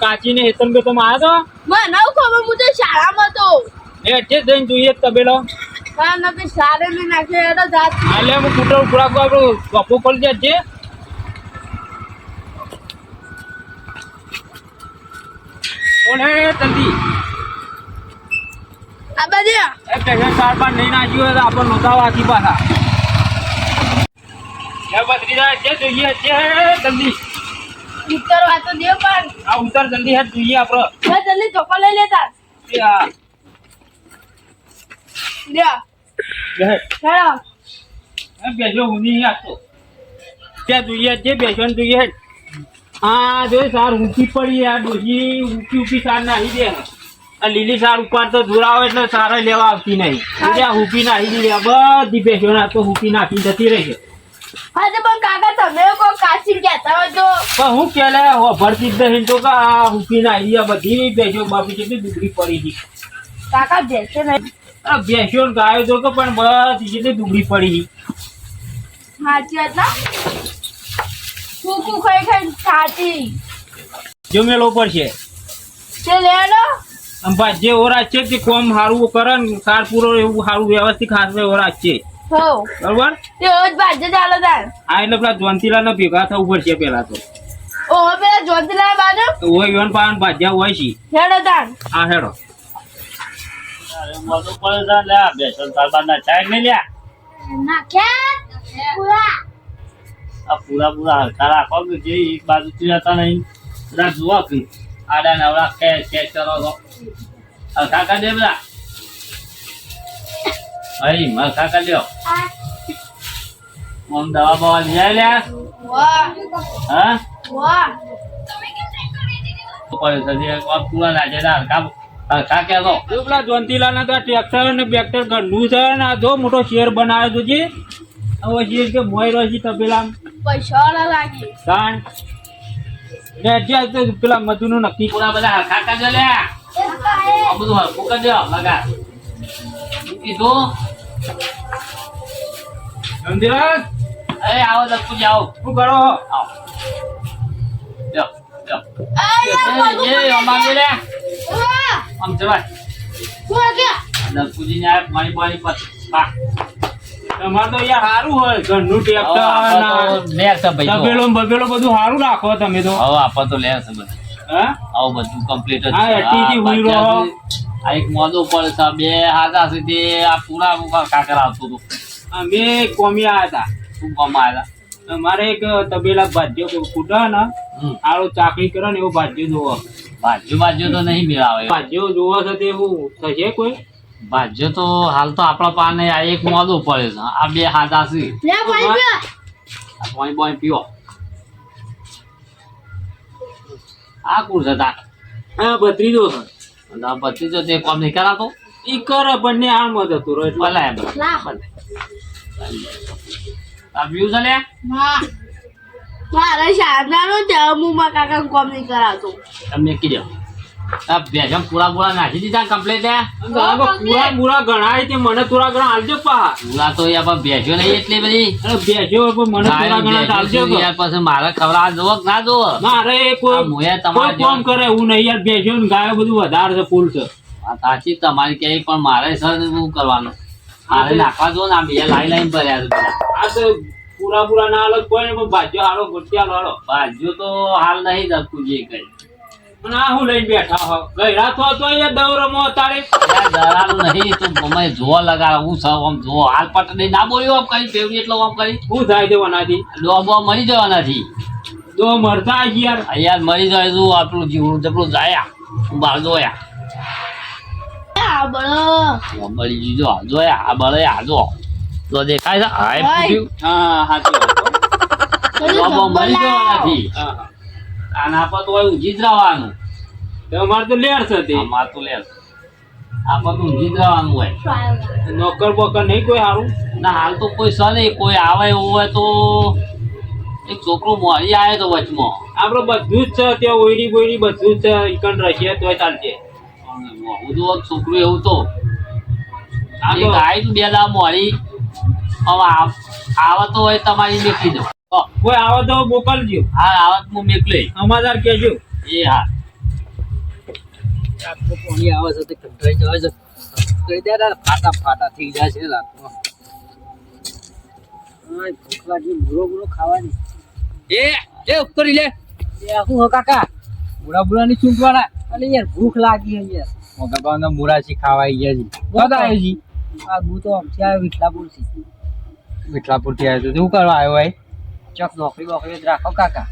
કાચીને હેતમ બેતમ આવ્યો મને ખબર હું તો શાળામાં તો. તો એ એટલે જઈને જોઈએ જ તબેલો. પણ નકર શાળે મેં નાખ્યો એ તો જાત એટલે હું કુટર ઉપરાકો આપણું કપો ખોલી કોણ હે તંદી? એ પેશન્ટ કાર્ડ પર નહીં નાખ્યું હોય તો આપણે નોતા આખી પાછા ઉત્તર વાતો દે પણ. આ ઉતર જલ્દી હેડ જોઈએ આપણે જલ્દી ચોખ્ખો લઈ લેતા. બેસો હું નહીં ત્યાં જોઈએ જે બેસો ને જોઈએ. હા જો સાર ઊંચી પડી આ ડોસી ઊંચી ઊંચી સાર નાહી દે. આ લીલી સાર ઉપર તો દૂરાવો એટલે સારા લેવા આવતી નહીં. એટલે હુપી નાહી દીધી બધી બેસો ના તો હુપી નાખી જતી રહી છે. હા તો પણ કાકા તમે કોઈ કાશી કહેતા હોય તો? પણ હું કે લે ભરતી જ નહીં તો કે હુપી બધી બેસો બાપી કેટલી દુગડી પડી હતી. કાકા બેસે નહીં. આ બેસો ગાયો તો પણ બધી કેટલી દુગડી પડી સાચી વાત ના? કુકુ ખાઈ ખાઈ સાચી જો પડશે. તે લેડો આમ જે ઓરા છે તે કોમ સારું કરે ને સાર પૂરો એવું સારું વ્યવસ્થિત ખાસ ઓરા છે. હો. બરોબર? તે ઓજ બાજે ચાલો તાર. આ એટલે પેલા જોંતીલા ને ભેગા થવું પડશે પેલા તો. ઓ પેલા જોંતીલા બાજુ? ઓય હોય યોન પાન ભાજ્યા હોય છે. હેડો તાર. હા હેડો. આ પૂરા પૂરા હલકા રાખો કે જે એક બાજુ થી જતા નહીં. બધા જુઓ કે આડા નવરા કે કે કરો હલકા કરી દે બધા. અહીં હલકા કરી લ્યો આમ દવા બવા આય લ્યા હા? વાહ પડે છે જે આ પૂરા લાગે છે હલકા હલકા કે તો. જો પેલા જોનતીલા ના તો ટ્રેક્ટર ને બેક્ટર ઘરનું આ જો મોટો શેર બનાવ્યો છે. તબેલા પૈસા લાગી. ને અત્યારે તો પેલા મધુનું નક્કી પૂરા બધા હરખા કરી લે. આ બધું હલકું કરી દે લગા કીધું સમજ્યા અરે આવો દક્કુ આવો. શું કરો? આવો. લ્યો લ્યો એ અમારે લે. આમ જવાય. ને આ પાણી પાણી પર. પા તમારે તો યાર સારું હોય ઘરનું ટ્રેક્ટર છે તબેલો બબેલો બધું સારું રાખો તમે તો. હવે આપો તો લે છે બધું. હા? આવું બધું કમ્પ્લીટ જ છે. આ એક મોદો પડે છે. બે હાથા સુધી આ પૂરા કાકર આવતું હતું. અમે કોમી આવ્યા હતા. શું કોમા આવ્યા મારે એક તબેલા ભાજ્યો કૂટા ને. આળો ચાકરી કરે ને એવો ભાજ્યો જોવો. ભાજ્યો ભાજ્યો તો નહીં મેળાવે. ભાજ્યો જોવો છે તે એવું થશે કોઈ? ભાજ્યો તો હાલ તો આપણા પાને આ એક મોદું પડે છે. આ બે હાથા છે બે આ પાણી પાણી કુર છે તાર. હા ભત્રીજો છે. અને આ તે કોમ નહીં કરાતો? ઈ કરે બંને આણમાં જતું રહે એટલે. ભલે ભલે. ના આ વ્યૂ છે લે? ના મારે શારદાનો તે અમુમાં કાકા કોમ નહીં કરાતો. તમને કીધું. ભેજમ પૂરા પૂરા નાખી દીધા કમ્પ્લીટ પૂરા પૂરા ગણાય તે મને થોડા ઘણા આલજો પા પૂરા તો યાર પણ ભેજો નહીં એટલી બધી. ભેજો પણ મને થોડા ઘણા આલજો યાર પછી મારે ખવડાવવા જોવો ના જોવો? મારે કોઈ મોએ તમારે કોઈ કરે હું નહીં યાર ભેજો ને ગાયો બધું વધારે છે ફૂલ છે. સાચી તમારી ક્યાંય પણ મારે સર શું કરવાનું. મારે નાખવા જો ને બીજા લાઈ લાઈન ભર્યા છે આ તો પૂરા પૂરા ના અલગ કોઈ ને પણ ભાજ્યો હાલો ગોટિયા હાલો. ભાજ્યો તો હાલ નહીં દરકું જે કઈ. અને આ હું લઈને બેઠા હો ગયરા થો તો એ દવરમો તારે. યાર નહીં તું ગમે જોવા લગાડ હું સૌ આમ જો હાલ પટ નહીં ના બોલ્યો આમ કરી ફેવરી એટલો આમ થાય ડોબો મરી જવાનાથી તો મરતા યાર. યાર મરી જાય તું આટલું જીવડું જબરું જાયા. હું બહાર જોયા. આ બળો. મરી જીજો જો જોયા આ બળે આ જો. તો દેખાય છે? હાય હાય. ફૂટ્યું. હા મરી. આના પર તો હોય ઊંઘી જ રહેવાનું. અમારે તો લેર છે તે. આમાં તો લેર આ પર તો ઊંઘી રહેવાનું હોય. નોકર બોકર નહીં કોઈ સારું ના હાલ તો કોઈ છે નહીં. કોઈ આવે એવું હોય તો એક છોકરો મળી આવે તો વચમાં. આપડે બધું જ છે ત્યાં ઓયડી બોયડી બધું જ છે ઇકન રહીએ તોય ચાલશે. હું તો છોકરું એવું તો. આ એ તો- તું બે દાવ મોડી હવે આવ- આવત તો હોય તમારી મેકલી દઉં કોઈ આવે તો મોકલજો હા આવત હું મેકલી. અમારે કેજો એ હા. પાણી આવે છે તે કંટાળી જવાય છે. કહી દે ફાટા ફાટા થઈ જાય છે રાતમાં. હા, ભૂખ લાગી બુરો બુરો ખાવાની. એ એ ઉપર લે. એ હું હો કાકા. બુરા બુરા ની ચૂંટવાના. અરે યાર ભૂખ લાગી છે યાર. મોટાભાવના મુરાસી ખાવાઈ ગયા છે. કદ આવ્યો જી આ હું તો આમથી આવ્યો વિઠલાપુરથી વિઠલાપુરથી આવ્યો તો શું કરવા આવ્યો ભાઈ? ચક નોકરી બોકરી રાખો કાકા.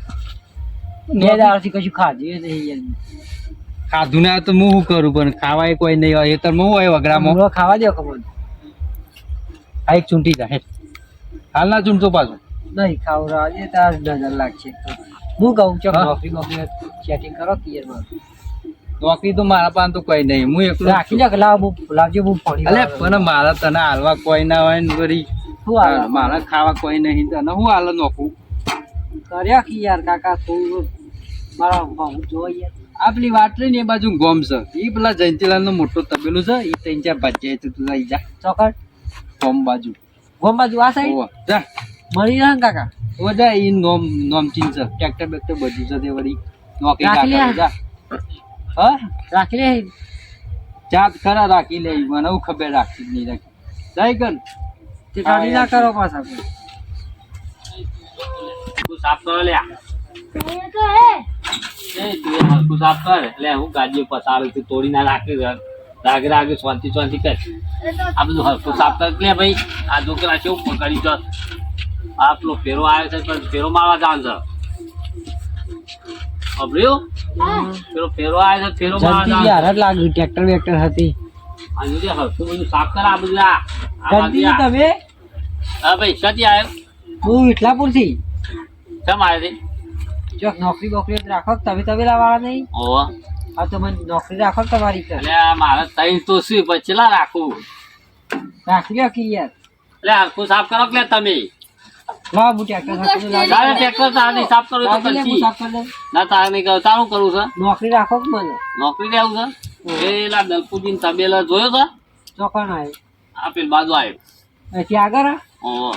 બેથી કશું ખાધું નહીં યાર. ખાધું ના તો હું શું કરું? પણ ખાવાય કોઈ નહીં હોય. તો હું હોય વગડામાં બુરો ખાવા દે ખબર. આ એક ચૂંટી જાય. હાલ ના ચૂંટતો પાછું? નહીં ખાવરા એ તાર નજર લાગશે. હું કહું ચોક નોકરી નોકરી ચેટિંગ કરો કે યાર નોકરી તો મારા પાસે તો કોઈ નહીં. હું એકલો જ રાખી જા લાવ હું લાવજો હું પાણી અલે પણ મારા તને હાલવા કોઈ ના હોય ને વળી. શું હાલ? મારા ખાવા કોઈ નહીં. તને હું હાલ નોખું કર્યા કે યાર કાકા? થોડું મારા હું જો યાર વાત લઈને વાટરી ને એ બાજુ ગોમ છે. એ પેલા જયંતિલાલનું મોટું તબેલું છે એ ત્રણ ચાર ભજ્યા છે તું લઈ જા. ચોકડ. ગોમ બાજુ. ગોમ બાજુ આ સાઈડ જા. મળી રહ્યા કાકા? ઓ જા એ નોમ નોમ ચીન છે. ટ્રેક્ટર બેક્ટર બધું છે તે વળી નોકરી રાખી જા. હ? રાખી લે. જાત ખરા રાખી લે મને હું ખબર રાખી નહીં રાખી. જાય કર તે કાઢી ના કરો પાછા. તું સાફ કરો લ્યા. એ તો હે એ હરખું સાફ કર એટલે હું ગાડીઓ તોડી ના રાખી રાગે રાગે શાંતિ શાંતિ કર આ બધું હરખું સાફ કર ભાઈ આ છોકરા કેવું કરી દો આ ફેરો આવ્યો છે પણ ફેરો મારવા જાણ છે અભર્યું પેલો ફેરો આવ્યો છે ફેરો મારવા જાણ લાગ્યું ટ્રેક્ટર હતી આ જોજે હરખું બધું સાફ કર આ બધું જલ્દી તમે. હા ભાઈ ક્યાંથી આવ્યો? હું વિઠલાપુરથી કેમ આવ્યો ચોક નોકરી બોકરી જ રાખો તમે તબેલા વાળા નહીં. ઓહો આ તો મને નોકરી રાખો તમારી કર એટલે આ મારે તઈ તો શું પછી ચેલા રાખું? રાખી લો કે યાર એટલે હરખું સાફ કરો કે તમે? લાવ હું ટ્રેક્ટર તારે ટ્રેક્ટર તારે સાફ કરું તો કરી ના તારે નહીં કરું તારું કરું છે. નોકરી રાખો કે મને? નોકરી લેવું છે? પેલા દલપુજી તબેલા જોયો છે ચોકણ આવે આપેલ પેલી બાજુ આવ્યો અહીંથી આગળ? ઓહો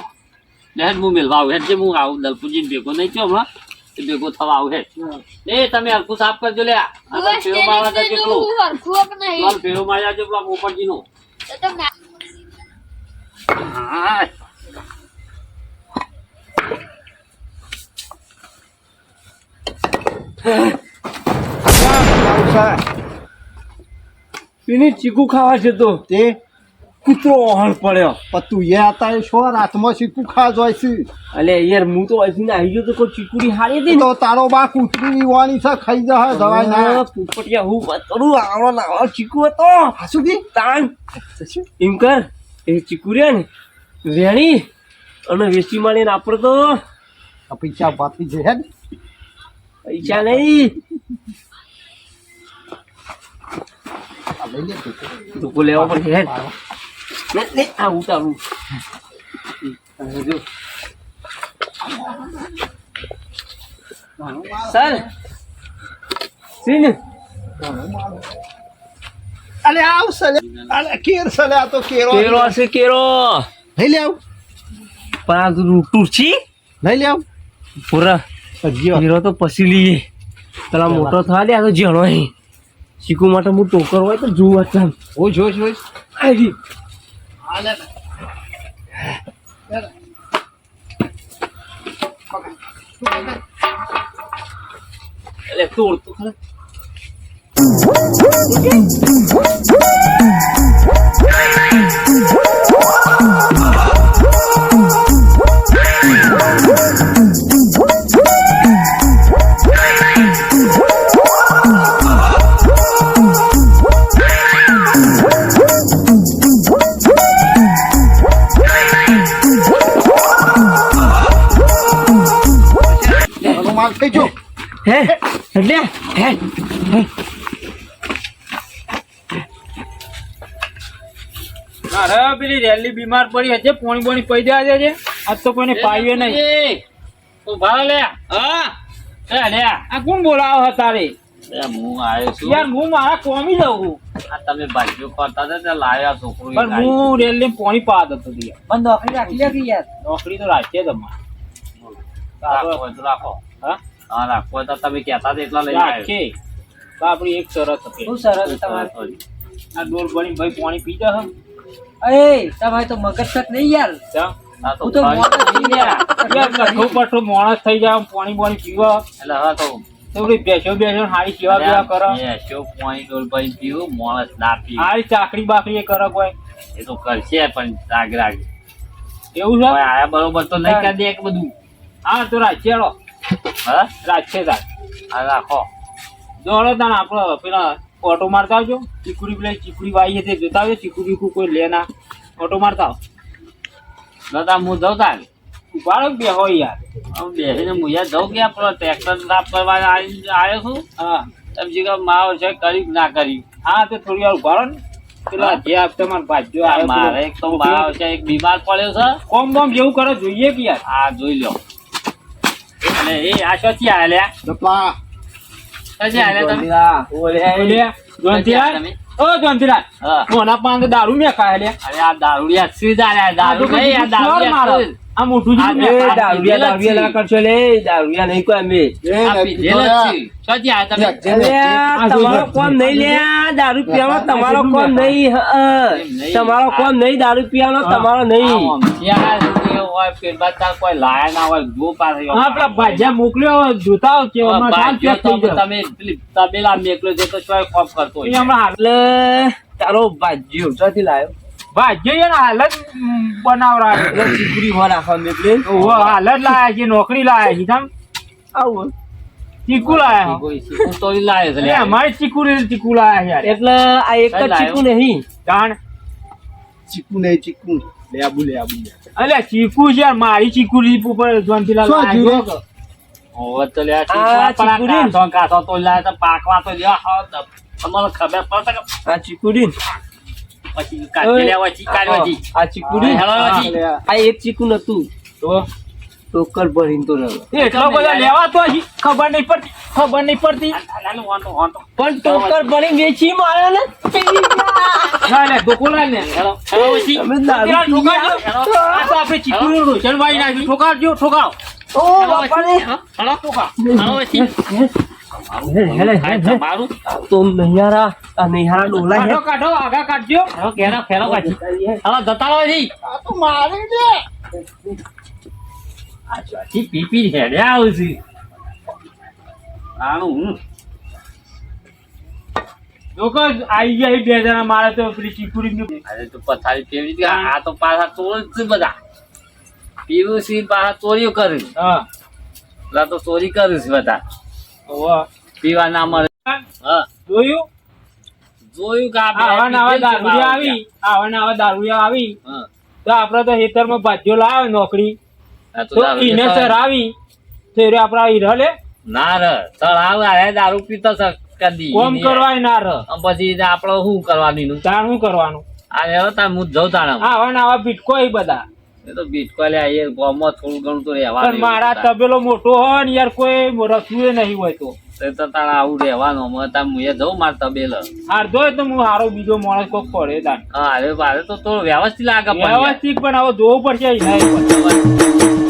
હેડ હું મેલવા આવું હેડ જે હું આવું દલપુજી ભેગો નહીં થયો હમણાં. એ ભેગો થવા આવશે. એ તમે હરખું સાફ કરજો લે ફેરો મારવા તા કેટલું હરખું કે ચાલ ફેરો માર્યા છે પેલા પોપટજી નું. ચીકુ ખાવા છે તો. તે કૂતરો ઓહણ પડ્યો. પણ તું એ હતા છો રાતમાં ચીકુ ખા જોઈ છે અલે યાર હું તો અહીંથી આવી ગયો તો કોઈ ચીકુડી હારી હતી તો તારો બા કૂતરી વાણી છે ખાઈ જા દવાઈ ના. કુપટિયા હું કરું? આવડો નાવડો ચીકુ હતો. હાસુ કી? તાણ. એમ કર એ ચીકુ રે ને વેણી અને વેચી ને આપણે તો પૈસા બાકી છે ને? પૈસા નહીં. તું. લેવો પણ હેડ લે, લે, આ ઉતારું જો. સર સીન અલે આવ સલે અલે કેર સલે આ તો કેરો કેરો છે કેરો લઈ લે આવ પણ આ ટૂરછી લઈ લે આવ પૂરા કેરો તો પછી લઈએ પેલા મોટો થવા દે આ તો જણો અહીં ચીકુ માટે હું ટોકર હોય તો જોવા ચાલ ઓ જોઈશ જોઈશ આવી એટલે તોડ તો ખરા. તારો માલ થઈ જો હે એટલે હે. અરે પેલી રેલી બીમાર પડી હશે પોણી બોણી પડી છે આજ તો કોઈને પાઈએ નહીં. ઊભા લે. હા. લે. આ કોણ બોલાવો હતા તારે? હું આવ્યો છું. યાર હું મારા કોમી છું. આ તમે ભાજીઓ કરતા હતા ત્યાં લાયા છોકરો પણ. હું રેલવે પોણી પાડ હતો યાર. મને નોકરી રાખી યાર. નોકરી તો રાખીએ તમારે રાખો રાખો. હા? હા રાખો તો તમે કહેતા હતા એટલા લઈ આવ્યો. તો આપણી એક શરત હતી. શું સરસ તમારે. આ ડોર બની ભાઈ પાણી પી જા અરે તમારે તો મગજ તક નહીં યાર. હું તો કઠો કઠો માણસ થઈ જાય પાણી પાણી પીવા. એટલે હા તો ચાકરી બાકરી એ કરો કોઈ. એ તો કરશે પણ રાગ રાગ. એવું છે? બરોબર તો નહીં કરી દે બધું. હા તો રાખ હેડો હા? રાખશે તાર. હા રાખો. દોડો તાણ આપણે પેલા ઓટો મારતા આવજો. ચીકુડી પેલા ચીકુડી વાઈ તે જોતા આવજો. ચીકુડી કોઈ લે ના. ઓટો મારતા આવ. દાદા હું જાઉં તાર. ઉપાડો બે હોય યાર. હું બેસીને હું યાર જાઉં કે આપણો ટ્રેક્ટર સાફ કરવા આવ્યો છું? હા. એમ જે માવ છે કરી ના કરી હા તો થોડી વાર ઉભાડો ને. પેલા જે આપતે માર ભાજ્યો મારે એક તો માવ છે એક બીમાર પડ્યો છે. કોમ બોમ જેવું કરો જોઈએ કે યાર. આ જોઈ લો. અને એ આ શોથી આલ્યા બાપા. શોથી આલ્યા તમે? ઓલે તમે? ઓ જોનતીરાજ હા. મોના પાંગ દારૂ મેં ખાય લે અરે આ દારૂડિયા સીધ આલ્યા દારૂ નહીં આ દારૂડિયા છે. આ મોટું ના કરશો લે દારૂડિયા નહીં કોઈ અમે. તમારો કોમ નહીં લે દારૂ પીવાનો તમારો કોમ નહીં. તમારો કોમ નહીં દારૂ પીવાનો તમારો નહીં. તાર કોઈ લાયા ના હોય જો પાસે હા પેલા ભાજ્યા મોકલ્યો જોતા આવો કે હમણાં સાલ ભાગ્યો ચેક થઈ તો જાય તમે પેલી તબેલા મેકલો છે કોમ કરતો એ હોય હમણાં હાલ એટલે તારો ભાજ્યો ચોથી લાયો? એટલે લાયા છે નોકરી લાયા છે તમ આવું. ચીકુ લાયા તો છે અમારે ચીકુ ને ચીકુ લાયા યાર. એટલે આ એક જ ચીકુ નહીં. જાણ. ચીકુ નહીં ચીકુ. લે આબુ અલ્યા ચીકુ છે યાર મારી ચીકુ લીપ ઉપર લાયા હોવે તો લે ચીકુ પણ તો તો પાકવા તો લ્યો તમારે ખબર પડશે કે આ ચીકુડી પછી. આ ચીકુડી? આ એક ચીકુ નતું. તો? ટોકર ભરીને તો એટલો બધા લેવા તો ખબર નહીં પડતી. ખબર નહીં પડતી. પણ ટોકર ભરીને વેચી માર્યો ને? ઠોકાવજો ઠોકાવ તમારું તો નૈયારા આ નૈયારા ડોલા કાઢો કાઢો આગા કાઢજો. હેલો ઘેરો ઘેરો પછી હેલો જતા રહો જી આ તો મારી દે આ ચોથી પીપી હેડે આવું આનું લોકો આવી ગયા બે જણા મારે તો પેલી ચીકુડી અરે તો પથારી હતી. આ તો પાછા ચોર જ બધા. પીવું છે પાછા ચોરીઓ કરે. હા. પેલા તો ચોરી કરે છે બધા. પીવા ના મળે જોયું? જોયું કે આવા ને આવા પીધેલ દારૂડિયા આવી આવા ને આવા દારૂડિયા આવી. તો આપડે તો હેતરમાં ભાજ્યો લાવે નોકરી. તો સર આવી. તો એ આપડા હીરા લે. ના રે તળાવ આયા દારૂ પીતો છે કદી. કોમ કરવાય ના ર. પછી આપડે શું કરવાનું? તાણ શું કરવાનું? આ લેવો તાર હું જઉં તાણ. આવા ને આવા બીટકો બધા. એ તો બીટકો લે એ ગામમાં થોડું ઘણું તો પણ મારા તબેલો મોટો હોય ને યાર કોઈ રસવું નહીં હોય તો તારા આવું રહેવાનું અમે તાર મુએ જઉં માર તબેલ હોય તો હું હારો બીજો માણસ કોક પડે હા અરે તો તો વ્યવસ્થિત લાગે. વ્યવસ્થિત પણ હવે જોવું પડશે.